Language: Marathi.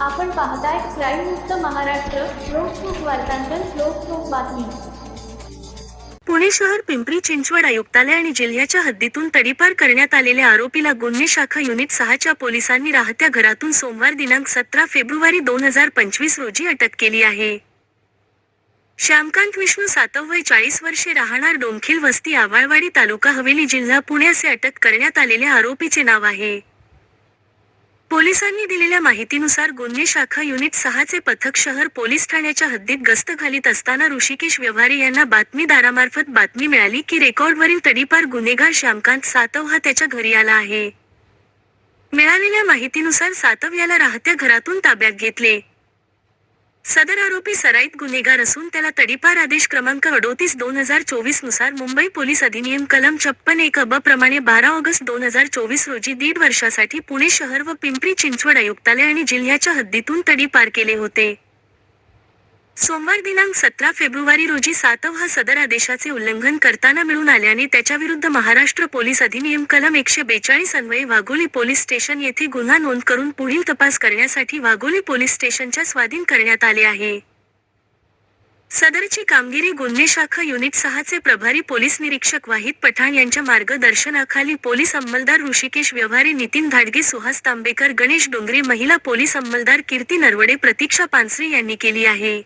आपण पाहताय क्राईम मुक्त महाराष्ट्र लोकसुख वार्तांकन लोकसुख बातमी. पुणे शहर पिंपरी चिंचवड आयुक्तालय आणि जिल्ह्याच्या हद्दीतून तडीपार करण्यात आलेल्या आरोपीला गुन्हे शाखा युनिट सहाच्या पोलिसांनी राहत्या घरातून सोमवार दिनांक सतरा फेब्रुवारी दोन हजार पंचवीस रोजी अटक केली आहे. श्यामकांत विष्णू सातव वय चाळीस वर्षे राहणार डोमखिल वस्ती आवाळवाडी तालुका हवेली जिल्हा पुणे असे अटक करण्यात आलेल्या आरोपीचे नाव आहे. पोलिसांनी दिलेल्या माहितीनुसार गुन्हे शाखा युनिट सहाचे पथक शहर पोलीस ठाण्याच्या हद्दीत गस्त घालीत असताना ऋषिकेश व्यवहारे यांना बातमीदारामार्फत बातमी मिळाली की रेकॉर्डवरील तडीपार गुन्हेगार श्यामकांत सातव हा त्याच्या घरी आला आहे. मिळालेल्या माहितीनुसार सातव याला राहत्या घरातून ताब्यात घेतले. सदर आरोपी सराईत गुन्हेगार असून त्याला तडीपार आदेश क्रमांक अडोतीस दोन हजार चोवीसनुसार मुंबई पोलीस अधिनियम कलम छप्पन एक अब प्रमाणे बारा ऑगस्ट दोन हजार चोवीस रोजी दीड वर्षासाठी पुणे शहर व पिंपरी चिंचवड आयुक्तालय आणि जिल्ह्याच्या हद्दीतून तडीपार केले होते. सोमवार दिनांक सतरा फेब्रुवारी रोजी सातव हा सदर आदेशाचे उल्लंघन करताना मिळून आल्याने त्याच्याविरुद्ध महाराष्ट्र पोलीस अधिनियम कलम एकशे बेचाळीस अन्वये वाघोली पोलीस स्टेशन येथे गुन्हा नोंद करून पुढील तपास करण्यासाठी वाघोली पोलीस स्टेशनच्या स्वाधीन करण्यात आले आहे. सदरची कामगिरी गुन्हे शाखा युनिट सहाचे प्रभारी पोलीस निरीक्षक वाहिद पठाण यांच्या मार्गदर्शनाखाली पोलीस अंमलदार ऋषिकेश व्यवहारे नितीन धाडगे सुहास तांबेकर गणेश डोंगरे महिला पोलीस अंमलदार कीर्ती नरवडे प्रतीक्षा पानसरे यांनी केली आहे.